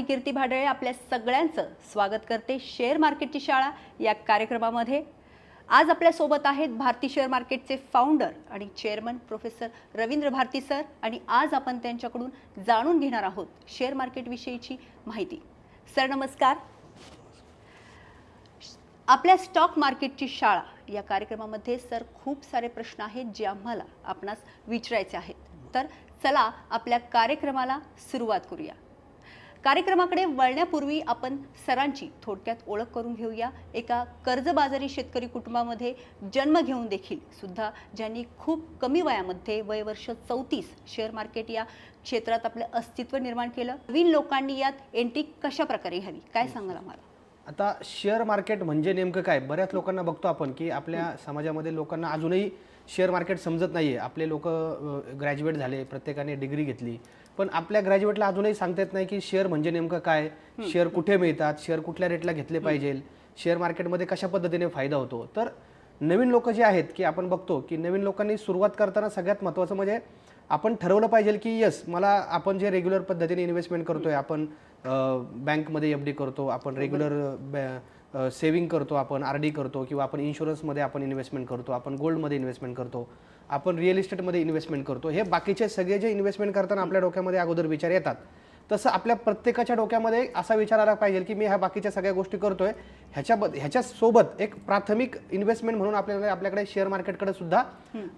मी कीर्ती भाडळे आपल्या सगळ्यांचं स्वागत करते शेअर मार्केटची शाळा या कार्यक्रमामध्ये. आज आपल्यासोबत आहेत भारती शेअर मार्केटचे फाउंडर आणि chairman professor Ravindra Bharati sir आणि आज आपण त्यांच्याकडून जाणून घेणार आहोत शेअर मार्केटविषयीची माहिती. सर नमस्कार. आपल्या स्टॉक मार्केटची शाळा या कार्यक्रमामध्ये सर खूप सारे प्रश्न आहेत जे आम्हाला आपणास विचारायचे आहेत. तर चला आपल्या कार्यक्रमाला सुरुवात करूया. कार्यक्रमाकडे वळण्यापूर्वी आपण सरांची थोडक्यात ओळख करून घेऊया. एका कर्जबाजारी शेतकरी कुटुंबामध्ये जन्म घेऊन देखील सुद्धा ज्यांनी खूप कमी वयामध्ये वयवर्ष चौतीस शेअर मार्केट या क्षेत्रात आपलं अस्तित्व निर्माण केलं. नवीन लोकांनी यात एंट्री कशा प्रकारे घ्यावी? काय सांगाल आम्हाला? आता शेअर मार्केट म्हणजे नेमकं काय? बऱ्याच लोकांना बघतो आपण की आपल्या समाजामध्ये लोकांना अजूनही शेअर मार्केट समजत नाहीये. आपले लोक ग्रॅज्युएट झाले प्रत्येकाने डिग्री घेतली. पण आपल्या ग्रॅज्युएटला अजूनही सांगता येत नाही की शेअर म्हणजे नेमकं काय? शेअर कुठे मिळतात? शेअर कुठल्या रेटला घेतले पाहिजे? शेअर मार्केटमध्ये कशा पद्धतीने फायदा होतो? तर नवीन लोक जे आहेत की आपण बघतो की नवीन लोकांनी सुरुवात करताना सगळ्यात महत्त्वाचं म्हणजे आपण ठरवलं पाहिजे की येस मला आपण जे रेग्युलर पद्धतीने इन्व्हेस्टमेंट करतोय आपण बँकमध्ये एफ डी करतो आपण रेग्युलर सेव्हिंग करतो आपण आर डी करतो किंवा आपण इन्शुरन्समध्ये आपण इन्व्हेस्टमेंट करतो आपण गोल्डमध्ये इन्व्हेस्टमेंट करतो. आपण रिअल इस्टेटमध्ये इन्व्हेस्टमेंट करतो. हे बाकीचे सगळे जे इन्व्हेस्टमेंट करताना आपल्या डोक्यामध्ये अगोदर विचार येतात. तसं आपल्या प्रत्येकाच्या डोक्यामध्ये असा विचार आला पाहिजे की मी ह्या बाकीच्या सगळ्या गोष्टी करतोय. ह्याच्याबद्द ह्याच्यासोबत एक प्राथमिक इन्व्हेस्टमेंट म्हणून आपल्याला आपल्याकडे शेअर मार्केटकडे सुद्धा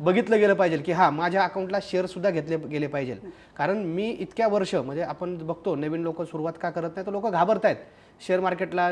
बघितलं गेलं पाहिजे की हा माझ्या अकाउंटला शेअर सुद्धा घेतले गेले पाहिजे. कारण मी इतक्या वर्ष म्हणजे आपण बघतो नवीन लोक सुरुवात का करत नाही तर लोक घाबरत आहेत शेअर मार्केटला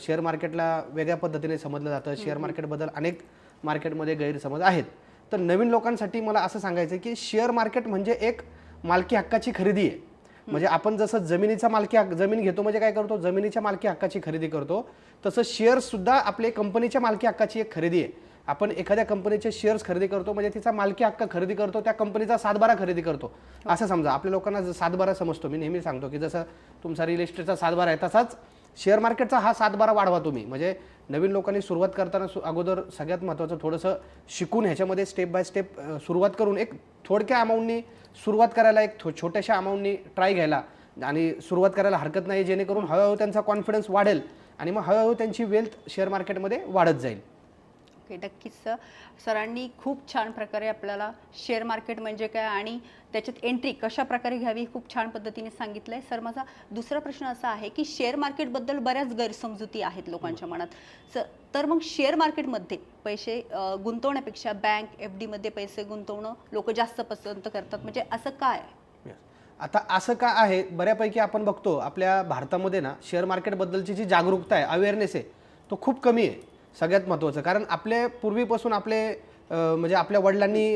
शेअर मार्केटला वेगळ्या पद्धतीने समजलं जातं. शेअर मार्केटबद्दल अनेक मार्केटमध्ये गैरसमज आहेत. तर नवीन लोकांसाठी मला असं सांगायचं की शेअर मार्केट म्हणजे एक मालकी हक्काची खरेदी आहे. म्हणजे आपण जसं जमिनीचा मालकी हक्क जमीन घेतो म्हणजे काय करतो? जमिनीच्या मालकी हक्काची खरेदी करतो. तसं शेअर्ससुद्धा आपले कंपनीच्या मालकी हक्काची एक खरेदी आहे. आपण एखाद्या कंपनीचे शेअर्स खरेदी करतो म्हणजे तिचा मालकी हक्क खरेदी करतो त्या कंपनीचा सातबारा खरेदी करतो. असं समजा आपल्या लोकांना सातबारा समजतो. मी नेहमी सांगतो की जसं तुमचा रिअल इस्टेटचा सातबारा आहे तसाच शेअर मार्केटचा हा सातबारा वाढवा तुम्ही. म्हणजे नवीन लोकांनी सुरुवात करताना सु अगोदर सगळ्यात महत्त्वाचं थोडंसं शिकून ह्याच्यामध्ये स्टेप बाय स्टेप सुरुवात करून एक थोडक्या अमाऊंटनी सुरुवात करायला एक थो छोट्याशा अमाऊंटनी ट्राय घ्यायला. आणि सुरुवात करायला हरकत नाही जेणेकरून हळूहळू त्यांचा कॉन्फिडन्स वाढेल आणि मग हळूहळू त्यांची वेल्थ शेअर मार्केटमध्ये वाढत जाईल. ओके नक्कीच सर सरांनी खूप छान प्रकारे आपल्याला शेअर मार्केट म्हणजे काय आणि त्याच्यात एंट्री कशा प्रकारे घ्यावी खूप छान पद्धतीने सांगितलं आहे सर माझा दुसरा प्रश्न असा आहे की शेअर मार्केटबद्दल बऱ्याच गैरसमजुती आहेत लोकांच्या मनात. सर तर मग शेअर मार्केटमध्ये पैसे गुंतवण्यापेक्षा बँक एफ डीमध्ये पैसे गुंतवणं लोक जास्त पसंत करतात. म्हणजे असं काय? आता असं का आहे? बऱ्यापैकी आपण बघतो आपल्या भारतामध्ये ना शेअर मार्केटबद्दलची जी जागरूकता आहे अवेअरनेस आहे तो खूप कमी आहे. सगळ्यात महत्त्वाचं. कारण आपले पूर्वीपासून आपले म्हणजे आपल्या वडिलांनी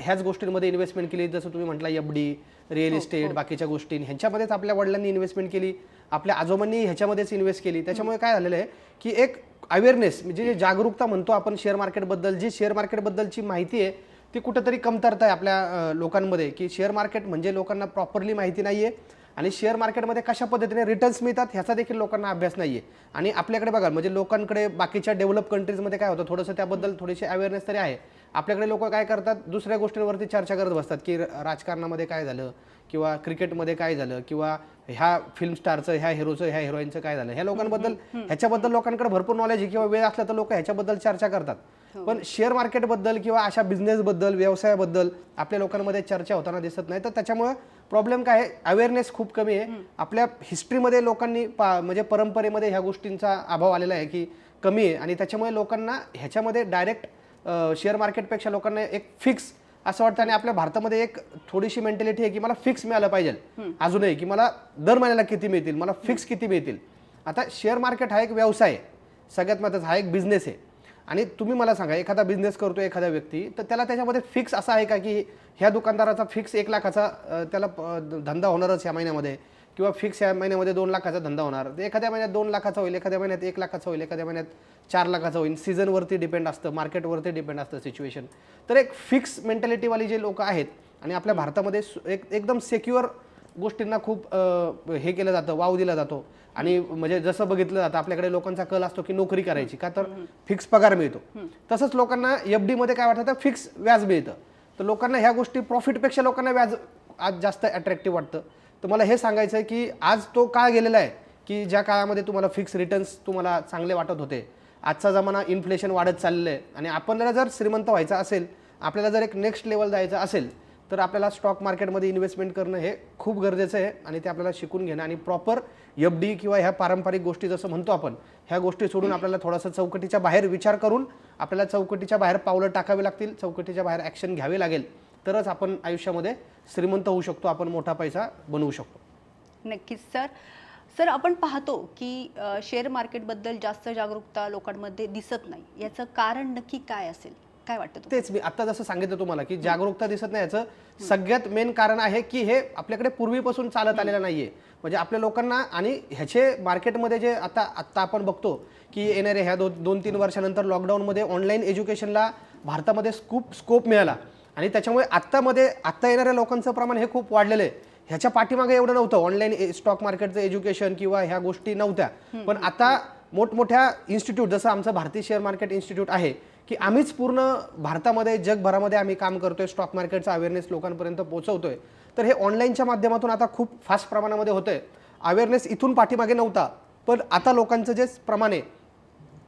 ह्याच गोष्टींमध्ये इन्व्हेस्टमेंट केली. जसं तुम्ही म्हटला एफ डी रिअल इस्टेट बाकीच्या गोष्टी. ह्यांच्यामध्येच आपल्या वडिलांनी इन्व्हेस्टमेंट केली. आपल्या आजोबांनी ह्याच्यामध्येच इन्व्हेस्ट केली. त्याच्यामुळे काय झालेलं आहे की एक अवेअरनेस म्हणजे जे जागरूकता म्हणतो आपण शेअर मार्केटबद्दल जी शेअर मार्केटबद्दलची माहिती आहे ती कुठंतरी कमतरता आहे आपल्या लोकांमध्ये. की शेअर मार्केट म्हणजे लोकांना प्रॉपरली माहिती नाही आहे आणि शेअर मार्केटमध्ये कशा पद्धतीने रिटर्न्स मिळतात ह्याचा देखील लोकांना अभ्यास नाही आहे आणि आपल्याकडे बघा म्हणजे लोकांकडे बाकीच्या डेव्हलप कंट्रीजमध्ये काय होतं थोडंसं त्याबद्दल थोडीशी अवेअरनेस तरी आहे. आपल्याकडे लोक काय करतात दुसऱ्या गोष्टींवरती चर्चा करत बसतात की राजकारणामध्ये काय झालं किंवा क्रिकेटमध्ये काय झालं किंवा ह्या फिल्म स्टारचं ह्या हिरोचं ह्या हिरोईनचं काय झालं ह्या लोकांबद्दल ह्याच्याबद्दल लोकांकडे भरपूर नॉलेज आहे किंवा वेळ असला तर लोक ह्याच्याबद्दल चर्चा करतात. पण शेअर मार्केटबद्दल किंवा अशा बिझनेसबद्दल व्यवसायाबद्दल आपल्या लोकांमध्ये चर्चा होताना दिसत नाही तर त्याच्यामुळे प्रॉब्लेम काय आहे? अवेअरनेस खूप कमी आहे. आपल्या हिस्ट्रीमध्ये लोकांनी पा म्हणजे परंपरेमध्ये ह्या गोष्टींचा अभाव आलेला आहे की कमी आहे. आणि त्याच्यामुळे लोकांना ह्याच्यामध्ये डायरेक्ट शेअर मार्केटपेक्षा लोकांना एक फिक्स असं वाटतं. आणि आपल्या भारतामध्ये एक थोडीशी मेंटॅलिटी आहे की मला फिक्स मिळालं पाहिजे. अजूनही की मला दर महिन्याला किती मिळतील? मला फिक्स किती मिळतील? आता शेअर मार्केट हा एक व्यवसाय आहे. सगळ्यात महत्त्वाचा हा एक बिझनेस आहे. आणि तुम्ही मला सांगा एखादा बिझनेस करतो एखादा व्यक्ती तर त्याला त्याच्यामध्ये फिक्स असा आहे का की ह्या दुकानदाराचा फिक्स एक लाखाचा त्याला धंदा होणारच ह्या महिन्यामध्ये? किंवा फिक्स या महिन्यामध्ये दोन लाखाचा धंदा होणार? तर एखाद्या महिन्यात दोन लाखाचा होईल एखाद्या महिन्यात एक लाखाचा होईल एखाद्या महिन्यात चार लाखाचा होईल. सीझनवरती डिपेंड असतं मार्केटवरती डिपेंड असतं सिच्युएशन तर एक फिक्स मेंटॅलिटीवाली जे लोक आहेत आणि आपल्या भारतामध्ये सु- एक एकदम सेक्युअर गोष्टींना खूप हे केलं जातं वाव दिला जातो. आणि म्हणजे जसं बघितलं जातं आपल्याकडे लोकांचा कल असतो की नोकरी करायची का तर फिक्स पगार मिळतो. तसंच लोकांना एफमध्ये काय वाटतं फिक्स व्याज मिळतं. तर लोकांना ह्या गोष्टी प्रॉफिटपेक्षा लोकांना व्याज आज जास्त अट्रॅक्टिव्ह वाटतं. तर मला हे सांगायचं आहे की आज तो काळ गेलेला आहे की ज्या काळामध्ये तुम्हाला फिक्स रिटर्न्स तुम्हाला चांगले वाटत होते. आजचा जमाना इन्फ्लेशन वाढत चाललेलं आहे. आणि आपल्याला जर श्रीमंत व्हायचं असेल आपल्याला जर एक नेक्स्ट लेवल जायचं असेल तर आपल्याला स्टॉक मार्केटमध्ये इन्व्हेस्टमेंट करणं हे खूप गरजेचं आहे आणि ते आपल्याला शिकून घेणं आणि प्रॉपर एफ डी किंवा ह्या पारंपरिक गोष्टी जसं म्हणतो आपण ह्या गोष्टी सोडून आपल्याला थोडंसं चौकटीच्या बाहेर विचार करून आपल्याला चौकटीच्या बाहेर पावलं टाकावी लागतील चौकटीच्या बाहेर ॲक्शन घ्यावी लागेल. तरच आपण आयुष्यामध्ये श्रीमंत होऊ शकतो आपण मोठा पैसा बनवू शकतो. नक्कीच सर. सर आपण पाहतो की शेअर मार्केटबद्दल जास्त जागरूकता लोकांमध्ये दिसत नाही. याचं कारण नक्की काय असेल? काय वाटतं? तेच मी आता जसं सांगितलं तुम्हाला की जागरूकता दिसत नाही याचं. सगळ्यात मेन कारण आहे की हे आपल्याकडे पूर्वीपासून चालत आलेलं नाहीये. म्हणजे आपल्या लोकांना आणि ह्याचे मार्केटमध्ये जे आता आत्ता आपण बघतो की येणाऱ्या ह्या दोन दोन तीन वर्षानंतर लॉकडाऊनमध्ये ऑनलाईन एज्युकेशनला भारतामध्ये खूप स्कोप मिळाला. आणि त्याच्यामुळे आत्तामध्ये आत्ता येणाऱ्या लोकांचं प्रमाण हे खूप वाढलेलं आहे. ह्याच्या पाठीमागे एवढं नव्हतं. ऑनलाईन स्टॉक मार्केटचं एज्युकेशन किंवा ह्या गोष्टी नव्हत्या. पण आता मोठमोठ्या इन्स्टिट्यूट जसं आमचं भारतीय शेअर मार्केट इन्स्टिट्यूट आहे की आम्हीच पूर्ण भारतामध्ये जगभरामध्ये आम्ही काम करतोय स्टॉक मार्केटचा अवेअरनेस लोकांपर्यंत पोहोचवतोय तर हे ऑनलाईनच्या माध्यमातून आता खूप फास्ट प्रमाणामध्ये होतंय. अवेअरनेस इथून पाठीमागे नव्हता पण आता लोकांचं जे प्रमाण आहे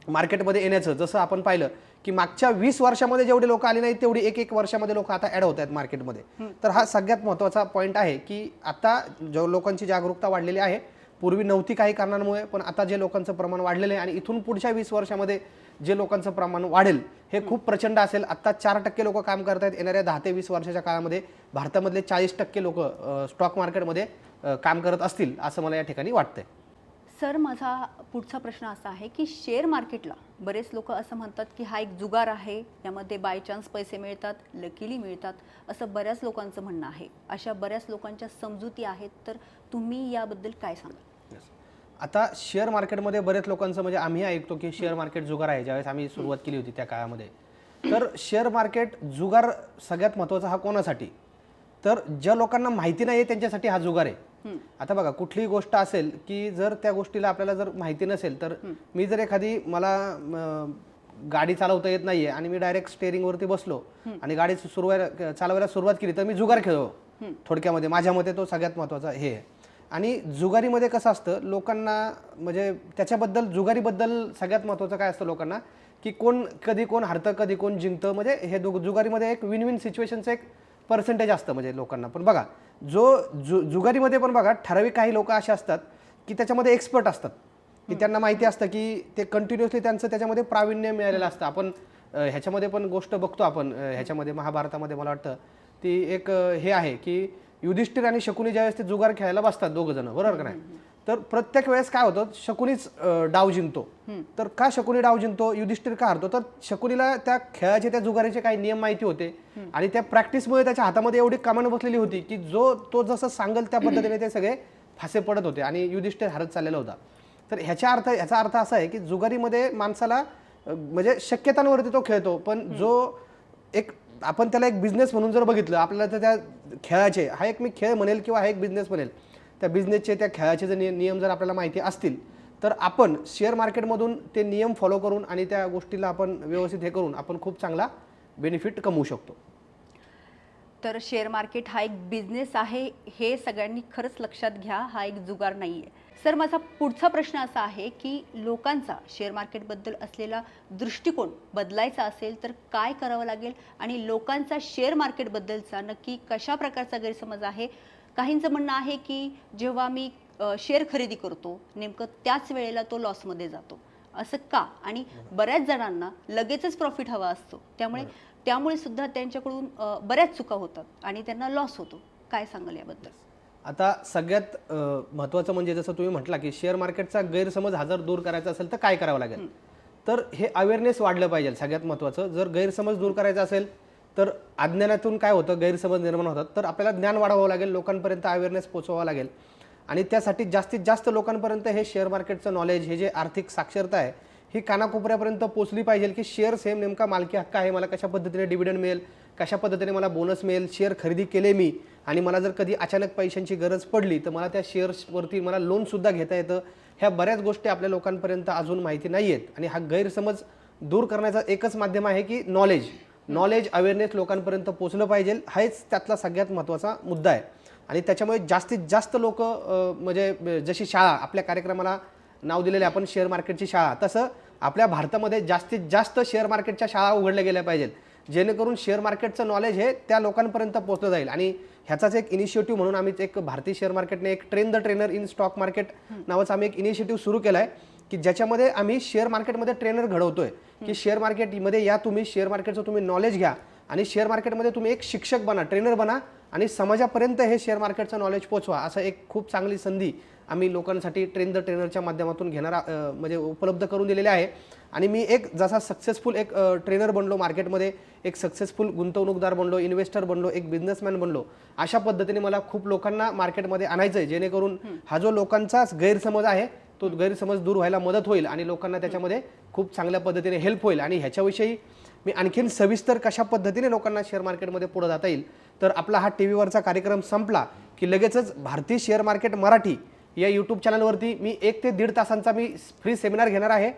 मार्केटमध्ये येण्याचं जसं आपण पाहिलं की मागच्या वीस वर्षामध्ये जेवढे लोक आले नाहीत तेवढी एक एक वर्षामध्ये लोक आता ॲड होत आहेत मार्केटमध्ये तर हा सगळ्यात महत्त्वाचा पॉईंट आहे की आता जो लोकांची जागरूकता वाढलेली आहे पूर्वी नव्हती काही कारणांमुळे पण आता जे लोकांचं प्रमाण वाढलेलं आहे आणि इथून पुढच्या वीस वर्षामध्ये जे लोकांचं प्रमाण वाढेल हे खूप प्रचंड असेल. आत्ता चार टक्के लोक काम करत आहेत येणाऱ्या दहा ते वीस वर्षाच्या काळामध्ये भारतामधले चाळीस टक्के लोक स्टॉक मार्केटमध्ये काम करत असतील असं मला या ठिकाणी वाटतंय. सर माझा पुढचा प्रश्न असा आहे की शेअर मार्केटला बरेच लोक असं म्हणतात की हा एक जुगार आहे. यामध्ये बाय चान्स पैसे मिळतात लकीली मिळतात असं बऱ्याच लोकांचं म्हणणं आहे. अशा बऱ्याच लोकांच्या समजुती आहेत. तर तुम्ही याबद्दल काय सांगाल? आता शेअर मार्केटमध्ये बरेच लोकांचं म्हणजे आम्ही ऐकतो की शेअर मार्केट जुगार आहे. ज्यावेळेस आम्ही सुरुवात केली होती त्या काळामध्ये. तर शेअर मार्केट जुगार सगळ्यात महत्त्वाचा हा कोणासाठी? तर ज्या लोकांना माहिती नाही आहे त्यांच्यासाठी हा जुगार आहे. आता बघा कुठलीही गोष्ट असेल की जर त्या गोष्टीला आपल्याला जर माहिती नसेल तर मी जर एखादी मला गाडी चालवता येत नाहीये आणि मी डायरेक्ट स्टेअरिंगवरती बसलो आणि गाडी सुरुवात चालवायला सुरुवात केली तर मी जुगार खेळलो थोडक्यामध्ये माझ्या मते तो सगळ्यात महत्त्वाचा हे आहे. आणि जुगारीमध्ये कसं असतं लोकांना म्हणजे त्याच्याबद्दल जुगारीबद्दल सगळ्यात महत्त्वाचं काय असतं लोकांना की कोण कधी कोण हरतं कधी कोण जिंकतं म्हणजे हे दो जुगारीमध्ये एक विन विन सिच्युएशनचं एक पर्सेंटेज असतं म्हणजे लोकांना. पण बघा जो जु जुगारीमध्ये पण बघा ठराविक काही लोक असे असतात की त्याच्यामध्ये एक्सपर्ट असतात. की त्यांना माहिती असतं की ते कंटिन्युअसली त्यांचं त्याच्यामध्ये प्रावीण्य मिळालेलं असतं. आपण ह्याच्यामध्ये पण गोष्ट बघतो आपण ह्याच्यामध्ये महाभारतामध्ये मला वाटतं ती एक हे आहे की युधिष्ठिर आणि शकुनी ज्यावेळेस ते जुगार खेळायला बसतात दोघ जण बरोबर का नाही? तर प्रत्येक वेळेस काय होतं शकुनीच डाव जिंकतो. तर का शकुनी डाव जिंकतो युधिष्ठिर का हरतो? तर शकुनीला त्या खेळाचे त्या जुगारीचे काही नियम माहिती होते. आणि त्या प्रॅक्टिसमुळे त्याच्या हातामध्ये एवढी कमान बसलेली होती की जो तो जसं सांगल त्या पद्धतीने ते सगळे फासे पडत होते आणि युधिष्ठिर हरत चाललेला होता. तर ह्याच्या अर्थ ह्याचा अर्थ असा आहे की जुगारीमध्ये माणसाला म्हणजे शक्यतांवरती तो खेळतो पण जो एक आपण त्याला एक बिझनेस म्हणून जर बघितलं आपल्याला तर त्या खेळाचे हा एक मी खेळ म्हणेल किंवा हा एक बिझनेस म्हणेल त्या बिझनेसचे त्या खेळाचे जर नियम जर आपल्याला माहिती असतील तर आपण शेअर मार्केटमधून ते नियम फॉलो करून आणि त्या गोष्टीला आपण व्यवस्थित हे करून आपण खूप चांगला बेनिफिट कमवू शकतो. तर शेअर मार्केट हा एक बिझनेस आहे हे सगळ्यांनी खरंच लक्षात घ्या हा एक जुगार नाही आहे सर माझा पुढचा प्रश्न असा आहे की लोकांचा शेअर मार्केटबद्दल असलेला दृष्टिकोन बदलायचा असेल तर काय करावं लागेल? आणि लोकांचा शेअर मार्केटबद्दलचा नक्की कशा प्रकारचा गैरसमज आहे? काहींचं म्हणणं आहे की जेव्हा मी शेअर खरेदी करतो नेमकं त्याच वेळेला तो लॉसमध्ये जातो. असं का? आणि बऱ्याच जणांना लगेचच प्रॉफिट हवा असतो. त्यामुळे त्यामुळे सुद्धा त्यांच्याकडून बऱ्याच चुका होतात आणि त्यांना लॉस होतो. काय सांगाल याबद्दल? आता सगळ्यात महत्त्वाचं म्हणजे जसं तुम्ही म्हटला की शेअर मार्केटचा गैरसमज हा जर दूर करायचा असेल तर काय करावं लागेल? तर हे अवेअरनेस वाढलं पाहिजे सगळ्यात महत्त्वाचं जर गैरसमज दूर करायचा असेल तर अज्ञानातून काय होतं? गैरसमज निर्माण होतात. तर आपल्याला ज्ञान वाढवावं लागेल लोकांपर्यंत अवेअरनेस पोचवावं लागेल. आणि त्यासाठी जास्तीत जास्त लोकांपर्यंत हे शेअर मार्केटचं नॉलेज हे जे आर्थिक साक्षरता आहे ही कानाकोपऱ्यापर्यंत पोचली पाहिजे की शेअर्स हे नेमका मालकी हक्क आहे मला कशा पद्धतीने डिव्हिडंड मिळेल? कशा पद्धतीने मला बोनस मिळेल शेअर खरेदी केले मी आणि मला जर कधी अचानक पैशांची गरज पडली तर मला त्या शेअर्सवरती मला लोनसुद्धा घेता येतं. ह्या बऱ्याच गोष्टी आपल्या लोकांपर्यंत अजून माहिती नाही आहेत आणि हा गैरसमज दूर करण्याचा एकच माध्यम आहे की नॉलेज नॉलेज अवेअरनेस लोकांपर्यंत पोचलं पाहिजे. हाच त्यातला सगळ्यात महत्त्वाचा मुद्दा आहे. आणि त्याच्यामुळे जास्तीत जास्त लोक म्हणजे जशी शाळा आपल्या कार्यक्रमाला नाव दिलेले आपण शेअर मार्केटची शाळा तसं आपल्या भारतामध्ये जास्तीत जास्त शेअर मार्केटच्या शाळा उघडल्या गेल्या पाहिजेत. जेणेकरून शेअर मार्केटचं नॉलेज हे त्या लोकांपर्यंत पोहोचलं जाईल. आणि ह्याचाच एक इनिशिएटिव्ह म्हणून आम्ही एक भारतीय शेअर मार्केटने एक train the trainer in stock market नावाचा आम्ही एक इनिशिएटिव्ह सुरू केला आहे की ज्याच्यामध्ये आम्ही शेअर मार्केटमध्ये ट्रेनर घडवतोय. की शेअर मार्केटमध्ये या तुम्ही शेअर मार्केटचं तुम्ही नॉलेज घ्या आणि शेअर मार्केटमध्ये तुम्ही एक शिक्षक बना ट्रेनर बना आणि समाजापर्यंत हे शेअर मार्केटचं नॉलेज पोचवा असं एक खूप चांगली संधी आम्ही लोकांसाठी ट्रेन द ट्रेनरच्या माध्यमातून घेणारा म्हणजे उपलब्ध करून दिलेले आहे. आणि मी एक जसा सक्सेसफुल एक ट्रेनर बनलो मार्केटमध्ये एक सक्सेसफुल गुंतवणूकदार बनलो इन्व्हेस्टर बनलो एक बिझनेसमॅन बनलो अशा पद्धतीने मला खूप लोकांना मार्केटमध्ये आणायचं आहे जेणेकरून हा. जो लोकांचा गैरसमज आहे तो गैरसमज दूर व्हायला मदत होईल आणि लोकांना त्याच्यामध्ये खूप चांगल्या पद्धतीने हेल्प होईल. आणि ह्याच्याविषयी मी आणखीन सविस्तर कशा पद्धतीने लोकांना शेअर मार्केटमध्ये पुढे जाता येईल तर आपला हा टी व्हीवरचा कार्यक्रम संपला की लगेचच भारतीय शेअर मार्केट मराठी या यूट्यूब चॅनलवरती मी एक ते दीड तासांचा मी फ्री सेमिनार घेणार आहे.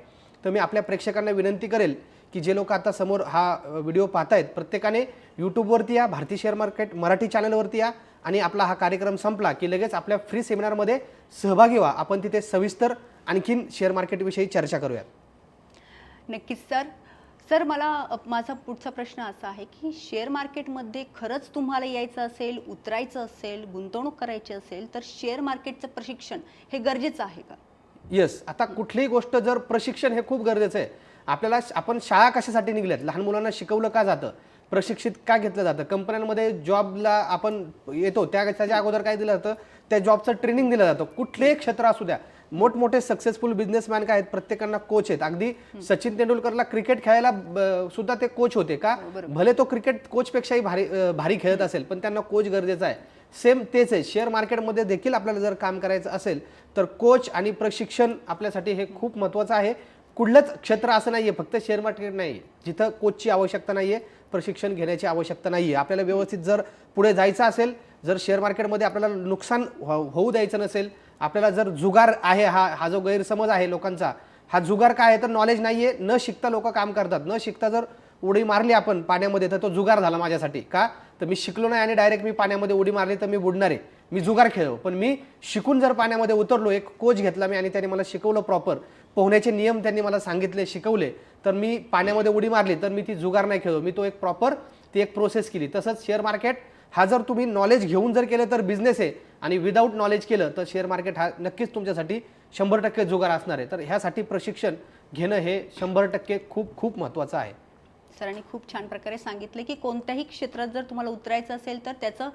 तर मी आपल्या प्रेक्षकांना विनंती करेल की जे लोक आता समोर हा व्हिडिओ पाहतायत प्रत्येकाने यूट्यूबवरती या भारतीय शेअर मार्केट मराठी चॅनलवरती या आणि आपला हा कार्यक्रम संपला की लगेच आपल्या फ्री सेमिनारमध्ये सहभागी व्हा. आपण तिथे सविस्तर आणखीन शेअर मार्केटविषयी चर्चा करूयात. नक्कीच सर. सर मला माझा पुढचा प्रश्न असा आहे की शेअर मार्केटमध्ये खरंच तुम्हाला यायचं असेल उतरायचं असेल गुंतवणूक करायची असेल तर शेअर मार्केटचं प्रशिक्षण हे गरजेचं आहे का? येस आता कुठलीही गोष्ट जर प्रशिक्षण हे खूप गरजेचं आहे. आपल्याला आपण शाळा कशासाठी निघल्यात? लहान मुलांना शिकवलं का जातं? प्रशिक्षित का घेतलं जातं? कंपन्यांमध्ये जॉबला आपण येतो त्या त्याच्या अगोदर काय दिलं जातं? त्या जॉबचं ट्रेनिंग दिलं जातं. कुठलेही क्षेत्र असू द्या. मोठमोठे सक्सेसफुल बिझनेसमॅन काय आहेत? प्रत्येकांना कोच आहेत. अगदी सचिन तेंडुलकरला क्रिकेट खेळायला सुद्धा ते कोच होते का? भले तो क्रिकेट कोचपेक्षाही भारी भारी खेळत असेल पण त्यांना कोच गरजेचा आहे. सेम तेच आहे. शेअर मार्केटमध्ये देखील आपल्याला जर काम करायचं असेल तर कोच आणि प्रशिक्षण आपल्यासाठी हे खूप महत्त्वाचं आहे. कुठलंच क्षेत्र असं नाही आहे फक्त शेअर मार्केट नाही आहे जिथं कोचची आवश्यकता नाही आहे प्रशिक्षण घेण्याची आवश्यकता नाही आहे आपल्याला व्यवस्थित जर पुढे जायचं असेल जर शेअर मार्केटमध्ये आपल्याला नुकसान हो- होऊ द्यायचं नसेल आपल्याला जर जुगार आहे हा हा जो गैरसमज आहे लोकांचा हा जुगार काय आहे तर नॉलेज नाही आहे न शिकता लोक काम करतात. न शिकता जर उडी मारली आपण पाण्यामध्ये तर तो जुगार झाला माझ्यासाठी. का? तर मी शिकलो नाही आणि डायरेक्ट मी पाण्यामध्ये उडी मारली तर मी बुडणार आहे. मी जुगार खेळलो. पण मी शिकून जर पाण्यामध्ये उतरलो एक कोच घेतला मी आणि त्याने मला शिकवलं प्रॉपर पोहण्याचे नियम त्यांनी मला सांगितले शिकवले तर मी पाण्यामध्ये उडी मारली तर मी ती जुगार नाही खेळलो. मी तो एक प्रॉपर ती एक प्रोसेस केली. तसंच शेअर मार्केट हा जर तुम्ही नॉलेज घेऊन जर केलं तर बिझनेस आहे आणि विदाऊट नॉलेज केलं तर शेअर मार्केट हा नक्कीच तुमच्यासाठी शंभर टक्के जुगार असणार आहे. तर ह्यासाठी प्रशिक्षण घेणं हे शंभर टक्के खूप खूप महत्त्वाचं आहे. सरांनी खूप छान प्रकारे सांगितले की कोणत्याही क्षेत्रात जर तुम्हाला उतरायचं असेल तर त्याचं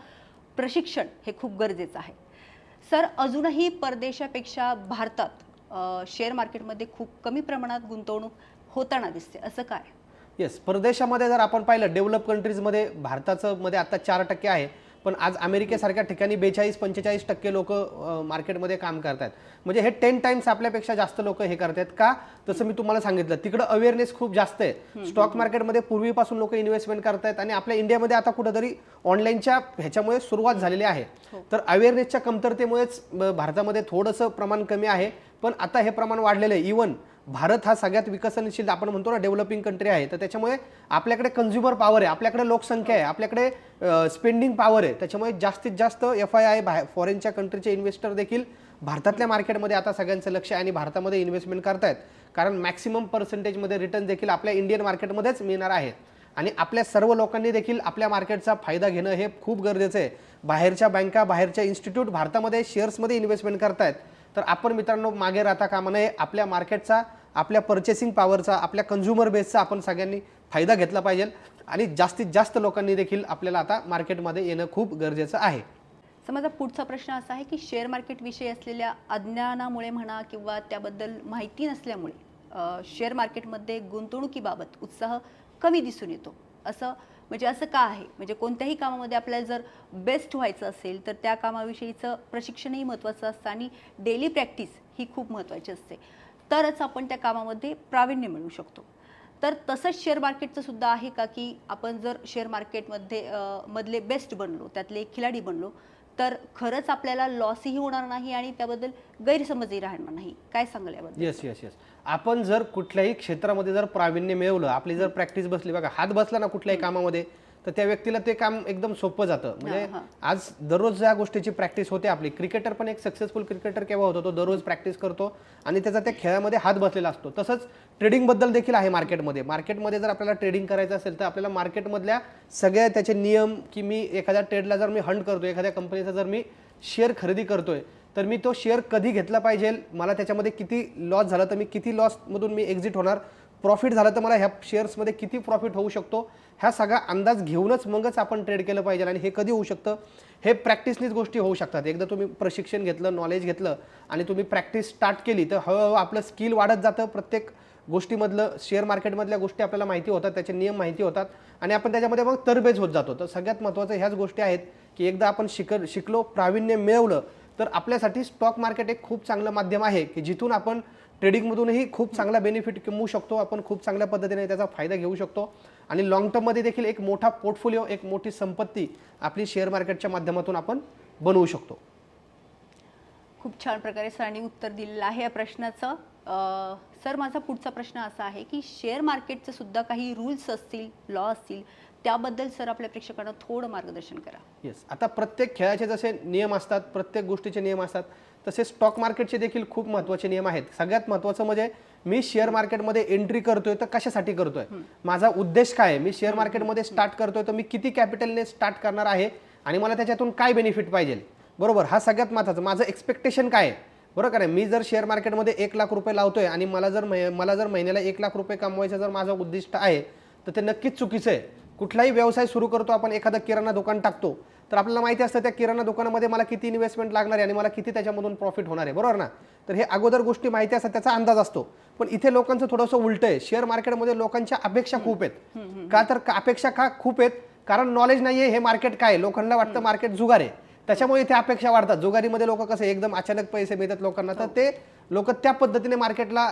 प्रशिक्षण हे खूप गरजेचं आहे. सर अजूनही परदेशापेक्षा भारतात शेअर मार्केटमध्ये खूप कमी प्रमाणात गुंतवणूक होताना दिसते. असं काय? येस परदेशामध्ये जर आपण पाहिलं डेव्हलप कंट्रीजमध्ये भारताचं मध्ये आता चार टक्के आहे. पण आज अमेरिकेसारख्या ठिकाणी बेचाळीस पंचेचाळीस टक्के लोक मार्केटमध्ये काम करतात म्हणजे हे टेन टाइम्स आपल्यापेक्षा जास्त लोक हे करतात का? तसं मी तुम्हाला सांगितलं. तिकडं अवेअरनेस खूप जास्त आहे. स्टॉक मार्केटमध्ये पूर्वीपासून लोक इन्व्हेस्टमेंट करतायत आणि आपल्या इंडियामध्ये आता कुठंतरी ऑनलाईनच्या ह्याच्यामुळे सुरुवात झालेली आहे. तर अवेअरनेसच्या कमतरतेमुळेच भारतामध्ये थोडंसं प्रमाण कमी आहे. पण आता हे प्रमाण वाढलेलं आहे. इवन भारत हा सगळ्यात विकसनशील आपण म्हणतो ना डेव्हलपिंग कंट्री आहे. तर त्याच्यामुळे आपल्याकडे कन्झ्युमर पॉवर आहे. आपल्याकडे लोकसंख्या आहे. आपल्याकडे स्पेंडिंग पॉवर आहे. त्याच्यामुळे जास्तीत जास्त एफ आय आय बाहेर फॉरेनच्या कंट्रीचे इन्व्हेस्टर देखील भारतातल्या मार्केटमध्ये आता सगळ्यांचं लक्ष आहे आणि भारतामध्ये इन्व्हेस्टमेंट करतायत. कारण मॅक्सिमम पर्सेंटेजमध्ये रिटर्न देखील आपल्या इंडियन मार्केटमध्येच मिळणार आहेत आणि आपल्या सर्व लोकांनी देखील आपल्या मार्केटचा फायदा घेणं हे खूप गरजेचं आहे. बाहेरच्या बँका बाहेरच्या इन्स्टिट्यूट भारतामध्ये शेअर्समध्ये इन्व्हेस्टमेंट करतायत. तर आपण मित्रांनो मागे राहता कामा नये. आपल्या मार्केटचा आपल्या पर्चेसिंग पॉवरचा आपल्या कन्झ्युमर बेसचा आपण सगळ्यांनी फायदा घेतला पाहिजे. आणि जास्तीत जास्त लोकांनी देखील आपल्याला आता मार्केटमध्ये येणं खूप गरजेचं आहे. तर माझा पुढचा प्रश्न असा आहे की शेअर मार्केटविषयी असलेल्या अज्ञानामुळे म्हणा किंवा त्याबद्दल माहिती नसल्यामुळे शेअर मार्केटमध्ये गुंतवणुकीबाबत उत्साह कमी दिसून येतो. असं म्हणजे असं का आहे? म्हणजे कोणत्याही कामामध्ये आपल्याला जर बेस्ट व्हायचं असेल तर त्या कामाविषयीचं प्रशिक्षणही महत्त्वाचं असतं आणि डेली प्रॅक्टिस ही खूप महत्त्वाची असते. तरच आपण त्या कामामध्ये प्रावीण्य मिळवू शकतो. तर तसंच शेअर मार्केटचं सुद्धा आहे का की आपण जर शेअर मार्केटमध्ये मधले बेस्ट बनलो त्यातले एक खिलाडी बनलो तर खरंच आपल्याला लॉसही होणार नाही आणि त्याबद्दल गैरसमजही राहणार नाही. काय सांगाल याबद्दल? येस येस येस आपण जर कुठल्याही क्षेत्रामध्ये जर प्रावीण्य मिळवलं आपली जर प्रॅक्टिस बसली बघा हात बसला ना कुठल्याही कामामध्ये तर त्या व्यक्तीला ते काम एकदम सोपं जातं. म्हणजे आज दररोज या गोष्टीची प्रॅक्टिस होते आपली क्रिकेटर पण एक सक्सेसफुल क्रिकेटर केव्हा होतो तो दररोज प्रॅक्टिस करतो आणि त्याचा त्या खेळामध्ये हात बसलेला असतो. तसंच ट्रेडिंगबद्दल देखील आहे मार्केटमध्ये. मार्केटमध्ये जर आपल्याला ट्रेडिंग करायचं असेल तर आपल्याला मार्केटमधल्या सगळ्या त्याचे नियम की मी एखाद्या ट्रेडला जर मी हंट करतोय एखाद्या कंपनीचा जर मी शेअर खरेदी करतोय तर मी तो शेअर कधी घेतला पाहिजे? मला त्याच्यामध्ये किती लॉस झाला तर मी किती लॉसमधून मी एक्झिट होणार? प्रॉफिट झालं तर मला ह्या शेअर्समध्ये किती प्रॉफिट होऊ शकतो? ह्या सगळा अंदाज घेऊनच मगच आपण ट्रेड केलं पाहिजे आणि हे कधी होऊ शकतं? हे प्रॅक्टिसनीच गोष्टी होऊ शकतात. एकदा तुम्ही प्रशिक्षण घेतलं नॉलेज घेतलं आणि तुम्ही प्रॅक्टिस स्टार्ट केली तर हळूहळू आपलं स्किल वाढत जातं. प्रत्येक गोष्टीमधलं शेअर मार्केटमधल्या गोष्टी आपल्याला माहिती होतात त्याचे नियम माहिती होतात आणि आपण त्याच्यामध्ये मग तरबेज होत जातो. तर सगळ्यात महत्त्वाचं ह्याच गोष्टी आहेत की एकदा आपण शिक शिकलो प्रावीण्य मिळवलं तर आपल्यासाठी स्टॉक मार्केट एक खूप चांगलं माध्यम आहे की जिथून आपण ट्रेडिंगमधूनही खूप चांगला बेनिफिट कमवू शकतो. आपण खूप चांगल्या पद्धतीने त्याचा फायदा घेऊ शकतो. आणि लॉंग टर्ममध्ये देखील एक मोठा पोर्टफोलिओ एक मोठी संपत्ती आपली शेअर मार्केटच्या माध्यमातून आपण बनवू शकतो. खूप छान प्रकारे सरांनी उत्तर दिलेलं आहे या प्रश्नाचं. सर माझा पुढचा प्रश्न असा आहे की शेअर मार्केटचे सुद्धा काही रूल्स असतील लॉ असतील त्याबद्दल सर आपल्या प्रेक्षकांना थोडं मार्गदर्शन करा. येस आता प्रत्येक खेळाचे जसे नियम असतात प्रत्येक गोष्टीचे नियम असतात तसे स्टॉक मार्केटचे देखील खूप महत्त्वाचे नियम आहेत. सगळ्यात महत्त्वाचं म्हणजे मी शेअर मार्केटमध्ये एंट्री करतोय तर कशासाठी करतोय? माझा उद्देश काय आहे? मी शेअर मार्केटमध्ये स्टार्ट करतोय तर मी किती कॅपिटलने स्टार्ट करणार आहे? आणि मला त्याच्यातून काय बेनिफिट पाहिजे? बरोबर? हा सगळ्यात महत्त्वाचा माझं एक्सपेक्टेशन काय आहे? बरोबर का नाही मी जर शेअर मार्केटमध्ये एक लाख रुपये लावतोय आणि मला जर मला जर महिन्याला एक लाख रुपये कमवायचं जर माझं उद्दिष्ट आहे तर ते नक्कीच चुकीचं आहे. कुठलाही व्यवसाय सुरू करतो आपण एखादं किराणा दुकान टाकतो तर आपल्याला माहिती असतं त्या किराणा दुकानामध्ये मला किती इन्व्हेस्टमेंट लागणार आहे आणि मला किती त्याच्यामधून प्रॉफिट होणार आहे बरोबर ना? तर हे अगोदर गोष्टी माहिती असतात त्याचा अंदाज असतो. पण इथे लोकांचं थोडंसं उलट आहे. शेअर मार्केटमध्ये लोकांच्या अपेक्षा खूप आहेत. का तर अपेक्षा का खूप आहेत? कारण नॉलेज नाही आहे हे मार्केट काय लोकांना वाटतं मार्केट जुगार आहे. त्याच्यामुळे इथे अपेक्षा वाढतात. जुगारीमध्ये लोक कसं एकदम अचानक पैसे मिळतात लोकांना. तर ते लोक त्या पद्धतीने मार्केटला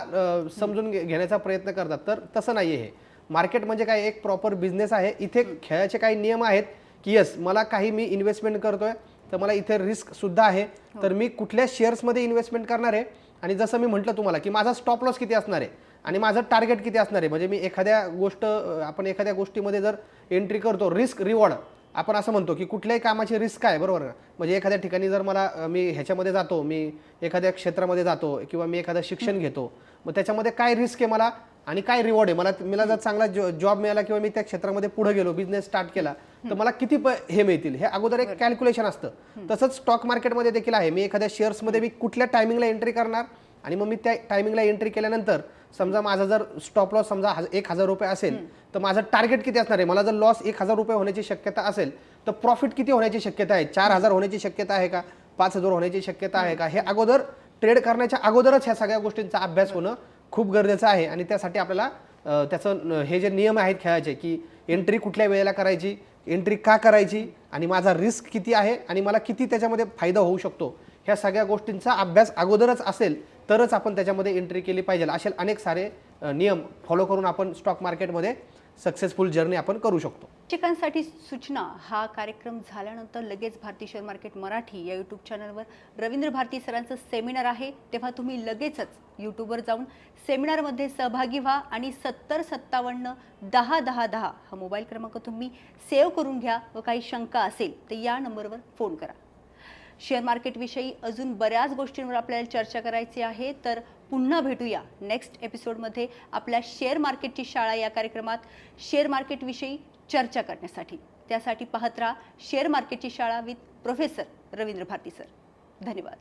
समजून घेण्याचा प्रयत्न करतात. तर तसं नाही आहे हे. मार्केट म्हणजे काय? एक प्रॉपर बिझनेस आहे. इथे खेळाचे काही नियम आहेत. की यस मला काही मी इन्व्हेस्टमेंट करतोय तर मला इथे रिस्क सुद्धा आहे. तर मी कुठल्या शेअर्समध्ये इन्व्हेस्टमेंट करणार आहे? आणि जसं मी म्हटलं तुम्हाला की माझा स्टॉप लॉस किती असणार आहे? आणि माझं टार्गेट किती असणार आहे? म्हणजे मी एखाद्या गोष्ट आपण एखाद्या गोष्टीमध्ये जर एंट्री करतो रिस्क रिवॉर्ड आपण असं म्हणतो की कुठल्याही कामाची रिस्क आहे बरोबर ना म्हणजे एखाद्या ठिकाणी जर मला मी ह्याच्यामध्ये जातो मी एखाद्या क्षेत्रामध्ये जातो किंवा मी एखादं शिक्षण घेतो मग त्याच्यामध्ये काय रिस्क आहे मला? आणि काय रिवॉर्ड आहे? मला मला जर चांगला जॉब मिळाला किंवा मी त्या क्षेत्रामध्ये पुढे गेलो बिझनेस स्टार्ट केला तर मला किती प- हे मिळतील? हे अगोदर एक कॅल्क्युलेशन असतं. तसंच स्टॉक मार्केटमध्ये देखील आहे. मी एखाद्या शेअर्समध्ये मी कुठल्या टायमिंगला एंट्री करणार आणि मग मी त्या टायमिंगला एंट्री केल्यानंतर समजा माझा जर स्टॉप लॉस समजा एक हजार रुपये असेल तर माझं टार्गेट किती असणार आहे? मला जर लॉस एक हजार रुपये होण्याची शक्यता असेल तर प्रॉफिट किती होण्याची शक्यता आहे? चार हजार होण्याची शक्यता आहे का? पाच हजार होण्याची शक्यता आहे का? हे अगोदर ट्रेड करण्याच्या अगोदरच ह्या सगळ्या गोष्टींचा अभ्यास होणं खूप गरजेचं आहे आणि त्यासाठी आपल्याला त्याचं हे जे नियम आहेत खेळाचे की एंट्री कुठल्या वेळेला करायची एंट्री का करायची आणि माझा रिस्क किती आहे आणि मला किती त्याच्यामध्ये फायदा होऊ शकतो ह्या सगळ्या गोष्टींचा अभ्यास अगोदरच असेल तरच आपण त्याच्यामध्ये एंट्री केली पाहिजे. असे अनेक सारे नियम फॉलो करून आपण स्टॉक मार्केटमध्ये सक्सेसफुल जर्नी आपण करू शकतो. शिक्षकांसाठी सूचना हा कार्यक्रम झाल्यानंतर लगेच भारती शेअर मार्केट मराठी या यूट्यूब चॅनलवर रवींद्र भारती सरांचं सेमिनार आहे. तेव्हा तुम्ही लगेचच यूट्यूबवर जाऊन सेमिनारमध्ये सहभागी व्हा आणि सत्तर सत्तावन्न दहा दहा दहा हा मोबाईल क्रमांक तुम्ही सेव्ह करून घ्या व काही शंका असेल तर या नंबरवर फोन करा. शेअर मार्केटविषयी अजून बऱ्याच गोष्टींवर आपल्याला चर्चा करायची आहे. तर पुन्हा भेटूया नेक्स्ट एपिसोडमध्ये आपल्या शेअर मार्केटची शाळा या कार्यक्रमात. शेअर मार्केटविषयी चर्चा करण्यासाठी. त्यासाठी पाहत राहा शेअर मार्केटची शाळा with professor Ravindra Bharati sir धन्यवाद.